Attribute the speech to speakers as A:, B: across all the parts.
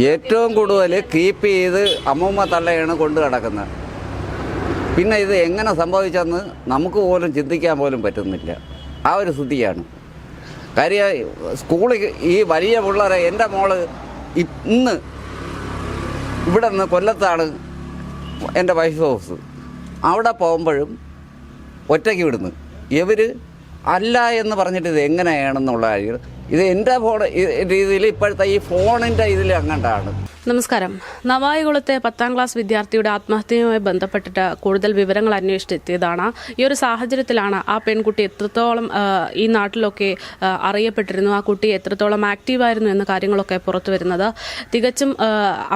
A: ഏറ്റവും കൂടുതൽ കീപ്പ് ചെയ്ത് അമ്മൂമ്മ തള്ളയാണ് കൊണ്ടു കിടക്കുന്നത് പിന്നെ ഇത് എങ്ങനെ സംഭവിച്ചെന്ന് നമുക്ക് പോലും ചിന്തിക്കാൻ പോലും പറ്റുന്നില്ല. ആ ഒരു സ്ഥിതിയാണ്. കാര്യം സ്കൂളിൽ ഈ വലിയ പിള്ളേരെ എന്റെ മോൾ ഇന്ന് ഇവിടെ നിന്ന് കൊല്ലത്താണ് എന്റെ വൈഫ് ഹൗസ് അവിടെ പോകുമ്പോഴും ഒറ്റയ്ക്ക് വിടുന്നു. ഇവർ അല്ല എന്ന് പറഞ്ഞിട്ട് ഇത് എങ്ങനെയാണെന്നുള്ള കാര്യം ഇത് എന്റെ ഫോൺ രീതിയിൽ ഇപ്പോഴത്തെ ഈ ഫോണിന്റെ ഇതിൽ അങ്ങോട്ടാണ്.
B: നമസ്കാരം. നവായികുളത്തെ പത്താം ക്ലാസ് വിദ്യാർത്ഥിയുടെ ആത്മഹത്യയുമായി ബന്ധപ്പെട്ടിട്ട് കൂടുതൽ വിവരങ്ങൾ അന്വേഷിച്ചെത്തിയതാണ്. ഈ ഒരു സാഹചര്യത്തിലാണ് ആ പെൺകുട്ടി എത്രത്തോളം ഈ നാട്ടിലൊക്കെ അറിയപ്പെട്ടിരുന്നു ആ കുട്ടി എത്രത്തോളം ആക്റ്റീവായിരുന്നു എന്ന കാര്യങ്ങളൊക്കെ പുറത്തു വരുന്നത്. തികച്ചും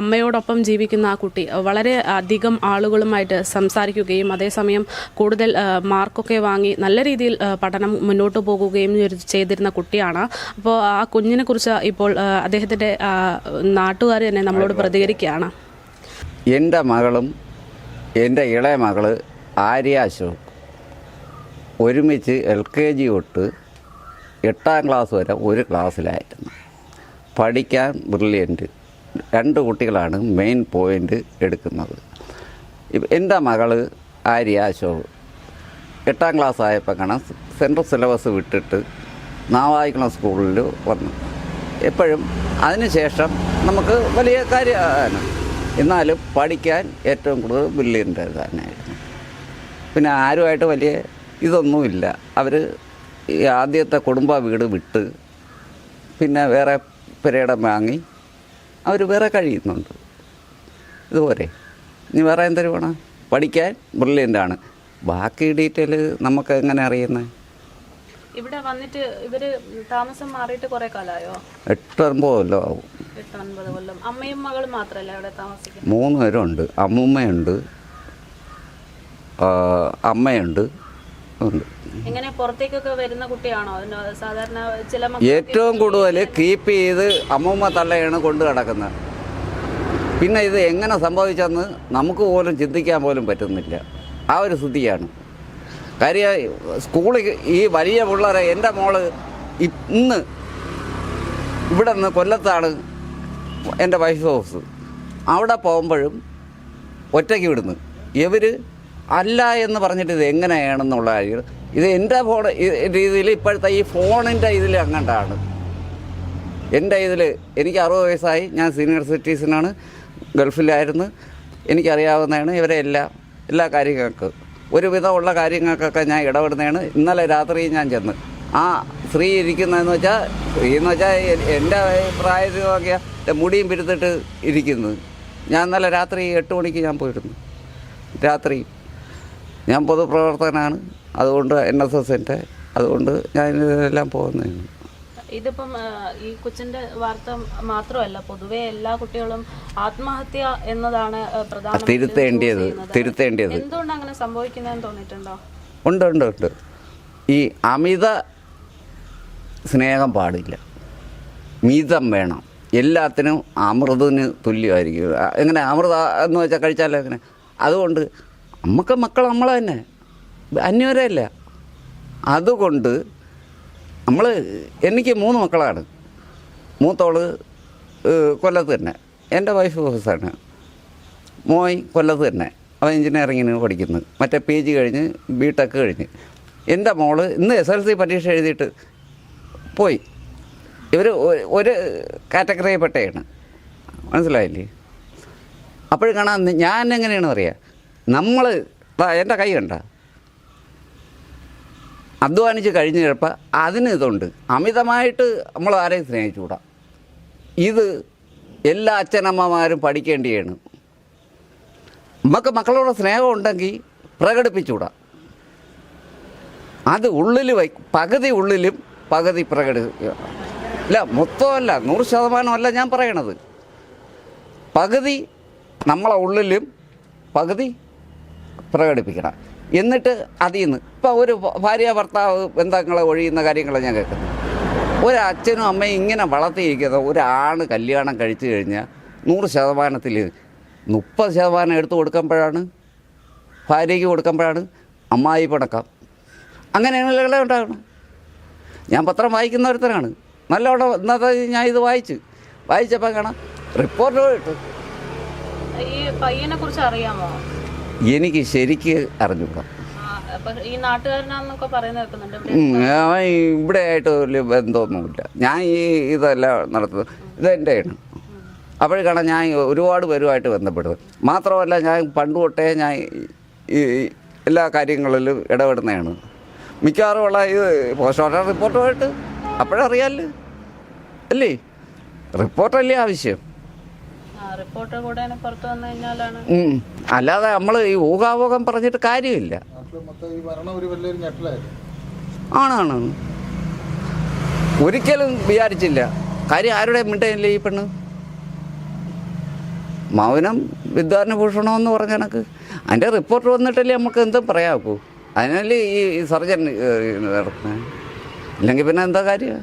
B: അമ്മയോടൊപ്പം ജീവിക്കുന്ന ആ കുട്ടി വളരെ അധികം ആളുകളുമായിട്ട് സംസാരിക്കുകയും അതേസമയം കൂടുതൽ മാർക്കൊക്കെ വാങ്ങി നല്ല രീതിയിൽ പഠനം മുന്നോട്ട് പോകുകയും ചെയ്തിരുന്ന കുട്ടിയാണ്. അപ്പോൾ ആ കുഞ്ഞിനെ കുറിച്ച് ഇപ്പോൾ അദ്ദേഹത്തിന്റെ നാട്ടുകാർ തന്നെ നമ്മളോട് പ്രതികരിക്കുകയാണ്.
A: എന്റെ മകളും എന്റെ ഇളയ മകൾ ആര്യ അശോക് ഒരുമിച്ച് എൽ കെ ജി തൊട്ട് എട്ടാം ക്ലാസ് വരെ ഒരു ക്ലാസ്സിലായിരുന്നു. പഠിക്കാൻ ബ്രില്യന്റ് രണ്ട് കുട്ടികളാണ് മെയിൻ പോയിന്റ് എടുക്കുന്നത്. എന്റെ മകൾ ആര്യ അശോക് എട്ടാം ക്ലാസ് ആയപ്പോൾ കാണാൻ സെൻട്രൽ സിലബസ് വിട്ടിട്ട് നാവായിക്കുളം സ്കൂളിൽ വന്നു. എപ്പോഴും. അതിനുശേഷം നമുക്ക് വലിയ കാര്യമാണ് എന്നാലും പഠിക്കാൻ ഏറ്റവും കൂടുതൽ ബില്ലിന്റെ തന്നെയായിരുന്നു പിന്നെ ആരുമായിട്ട് വലിയ ഇതൊന്നുമില്ല. അവർ ഈ ആദ്യത്തെ കുടുംബ വീട് വിട്ട് പിന്നെ വേറെ പെരയിടം വാങ്ങി അവർ വേറെ കഴിയുന്നുണ്ട്. ഇതുപോലെ. ഇനി വേറെ എന്തൊരു വേണം പഠിക്കാൻ ബ്രില്യന്റാണ് ബാക്കി ഡീറ്റെയിൽ നമുക്ക് എങ്ങനെ അറിയുന്നത്
B: ഇവിടെ വന്നിട്ട് ഇവർ താമസം മാറിയിട്ട് കുറെ കാലമായോ?
A: എട്ടൊമ്പത് കൊല്ലം ആവും
B: എട്ട് ഒൻപത് കൊല്ലം. അമ്മയും മകളും മാത്രമല്ല ഇവിടെ താമസിക്കുന്നത്?
A: മൂന്ന് പേരുണ്ട്. അമ്മൂമ്മയുണ്ട്. അമ്മയുണ്ട്. ഉണ്ട്.
B: എങ്ങനെ പുറത്തേക്കൊക്കെ വരുന്ന കുട്ടിയാണോ? സാധാരണ ചില
A: ഏറ്റവും കൂടുതൽ കീപ്പ് ചെയ്ത് അമ്മൂമ്മ തള്ളയാണ് കൊണ്ട് കിടക്കുന്നത് പിന്നെ ഇത് എങ്ങനെ സംഭവിച്ചെന്ന് നമുക്ക് പോലും ചിന്തിക്കാൻ പോലും പറ്റുന്നില്ല. ആ ഒരു സ്ഥിതിയാണ്. കാര്യം സ്കൂളിൽ ഈ വലിയ പിള്ളേരെ എന്റെ മോൾ ഇന്ന് ഇവിടെ നിന്ന് കൊല്ലത്താണ് എന്റെ വൈഫ് ഹൗസ്. അവിടെ പോകുമ്പോഴും ഒറ്റയ്ക്ക് വിടുന്നു. ഇവർ അല്ല എന്ന് പറഞ്ഞിട്ട് ഇത് എങ്ങനെയാണെന്നുള്ള കാര്യം ഇത് എന്റെ ഫോൺ രീതിയിൽ ഇപ്പോഴത്തെ ഈ ഫോണിന്റെ ഇതിൽ അങ്ങോട്ടാണ്. എന്റെ ഇതിൽ എനിക്ക് അറുപത് വയസ്സായി. ഞാൻ സീനിയർ സിറ്റീസനാണ്. ഗൾഫിലായിരുന്നു. എനിക്കറിയാവുന്നതാണ് ഇവരെ എല്ലാ എല്ലാ കാര്യങ്ങൾക്ക്. ഒരുവിധമുള്ള കാര്യങ്ങൾക്കൊക്കെ ഞാൻ ഇടപെടുന്നതാണ്. ഇന്നലെ രാത്രി ഞാൻ ചെന്ന്. ആ സ്ത്രീ ഇരിക്കുന്നതെന്ന് വെച്ചാൽ സ്ത്രീ എന്ന് വെച്ചാൽ എന്റെ പ്രായത്തിൽ നോക്കിയാൽ മുടിയും പിരുത്തിട്ട് ഇരിക്കുന്നത് ഞാൻ ഇന്നലെ രാത്രി എട്ട് മണിക്ക് ഞാൻ പോയിരുന്നു. രാത്രി ഞാൻ പൊതുപ്രവർത്തകനാണ്. അതുകൊണ്ട് എൻ എസ് എസിന്റെ അതുകൊണ്ട് ഞാൻ ഇതെല്ലാം പോകുന്നതാണ്.
B: ഇതിപ്പം ഈ കൊച്ചിന്റെ വാർത്ത മാത്രമല്ല പൊതുവെ എല്ലാ കുട്ടികളും ആത്മഹത്യ എന്നതാണ് പ്രധാനമായിട്ടും
A: തിരുത്തേണ്ടിയത് തിരുത്തേണ്ടിയത്
B: എന്തുകൊണ്ട് അങ്ങനെ സംഭവിക്കുന്നതെന്ന് തോന്നിയിട്ടുണ്ടോ?
A: ഉണ്ട് ഉണ്ട് ഉണ്ട്. ഈ അമിത സ്നേഹം പാടില്ല. മിതം വേണം. എല്ലാത്തിനും അമൃതിന് തുല്യമായിരിക്കും. എങ്ങനെ അമൃത എന്ന് വെച്ചാൽ കഴിച്ചാലോ എങ്ങനെ? അതുകൊണ്ട് നമുക്ക് മക്കൾ നമ്മളെ തന്നെ. അന്യവരല്ല അതുകൊണ്ട് നമ്മൾ എനിക്ക് മൂന്ന് മക്കളാണ്. മൂത്തോൾ കൊല്ലത്ത് തന്നെ. എന്റെ വൈഫ് ഓഫീസാണ് മോയ് കൊല്ലത്ത് തന്നെ. അവൻ എഞ്ചിനീയറിങ്ങിന് പഠിക്കുന്നു. മറ്റേ പി ജി കഴിഞ്ഞ് ബി ടെക് കഴിഞ്ഞ്. എന്റെ മോൾ ഇന്ന് എസ് എൽ സി പരീക്ഷ എഴുതിയിട്ട് പോയി. ഇവർ ഒരു കാറ്റഗറിയിൽപ്പെട്ടയാണ്. മനസ്സിലായില്ലേ? അപ്പോഴും കാണാൻ ഞാൻ എങ്ങനെയാണെന്ന് അറിയാം നമ്മൾ എന്റെ കൈ കണ്ട. അധ്വാനിച്ച് കഴിഞ്ഞ് ചിലപ്പോൾ അതിന് ഇതുണ്ട്. അമിതമായിട്ട് നമ്മൾ ആരെയും സ്നേഹിച്ചുകൂടാ. ഇത് എല്ലാ അച്ഛനമ്മമാരും പഠിക്കേണ്ടിയാണ്. നമുക്ക് മക്കളോട് സ്നേഹം ഉണ്ടെങ്കിൽ പ്രകടിപ്പിച്ചുകൂടാ. അത് ഉള്ളിൽ വൈ പകുതി ഉള്ളിലും പകുതി പ്രകടിപ്പിക്കുക ഇല്ല മൊത്തമല്ല നൂറ് ശതമാനമല്ല ഞാൻ പറയണത്. പകുതി നമ്മളെ ഉള്ളിലും പകുതി പ്രകടിപ്പിക്കണം. എന്നിട്ട് അതിൽ നിന്ന്. ഇപ്പം ഒരു ഭാര്യ ഭർത്താവ് ബന്ധങ്ങളെ ഒഴിയുന്ന കാര്യങ്ങളെ ഞാൻ കേൾക്കുന്നു ഒരച്ഛനും അമ്മയും ഇങ്ങനെ വളർത്തിയിരിക്കുന്ന ഒരാണ് കല്യാണം കഴിച്ചു കഴിഞ്ഞാൽ നൂറ് ശതമാനത്തിൽ മുപ്പത് ശതമാനം എടുത്തു കൊടുക്കുമ്പോഴാണ് ഭാര്യയ്ക്ക് കൊടുക്കുമ്പോഴാണ് അമ്മായി പണക്കം. അങ്ങനെയുള്ള ഉണ്ടാകണം. ഞാൻ പത്രം വായിക്കുന്ന ഒരുത്തനാണ്. നല്ലോണം ഇന്നത്തെ ഞാൻ ഇത് വായിച്ചു. വായിച്ചപ്പോൾ കാണാം. റിപ്പോർട്ട് കിട്ടും
B: ഈ പയ്യനെ കുറിച്ച് അറിയാമോ?
A: എനിക്ക് ശരിക്ക് അറിഞ്ഞൂടാ
B: ഇവിടെ
A: ആയിട്ട് വലിയ ബന്ധമൊന്നുമില്ല. ഞാൻ ഈ ഇതെല്ലാം നടത്തുന്നത് ഇതെന്റെയാണ്. അപ്പോഴേക്കാണ് ഞാൻ ഒരുപാട് പേരുമായിട്ട് ബന്ധപ്പെടുന്നത് മാത്രമല്ല ഞാൻ പണ്ട് തൊട്ടേ ഞാൻ ഈ ഈ എല്ലാ കാര്യങ്ങളിലും ഇടപെടുന്നതാണ്. മിക്കവാറും ഉള്ള ഇത് പോസ്റ്റ്മോർട്ടം റിപ്പോർട്ടുമായിട്ട് അപ്പോഴറിയാമല്ലോ അല്ലേ? റിപ്പോർട്ടല്ലേ ആവശ്യം
B: റിപ്പോർട്ട് കൂടെ പുറത്തു വന്നു കഴിഞ്ഞാലാണ്
A: ഉം. അല്ലാതെ നമ്മൾ ഈ ഊഹാവോഹം പറഞ്ഞിട്ട് കാര്യമില്ല. ആണാണ്. ഒരിക്കലും വിചാരിച്ചില്ല. കാര്യം ആരുടെ മിണ്ടയില്ല ഈ പെണ്ണ്? മൗനം വിദ്വാന ഭൂഷണമെന്ന് പറഞ്ഞ കണക്ക്. അതിന്റെ റിപ്പോർട്ട് വന്നിട്ടല്ലേ നമുക്ക് എന്തും പറയാക്കൂ അതിനല്ലേ ഈ സർജൻ നടക്കുന്നത് അല്ലെങ്കിൽ പിന്നെ എന്താ കാര്യം?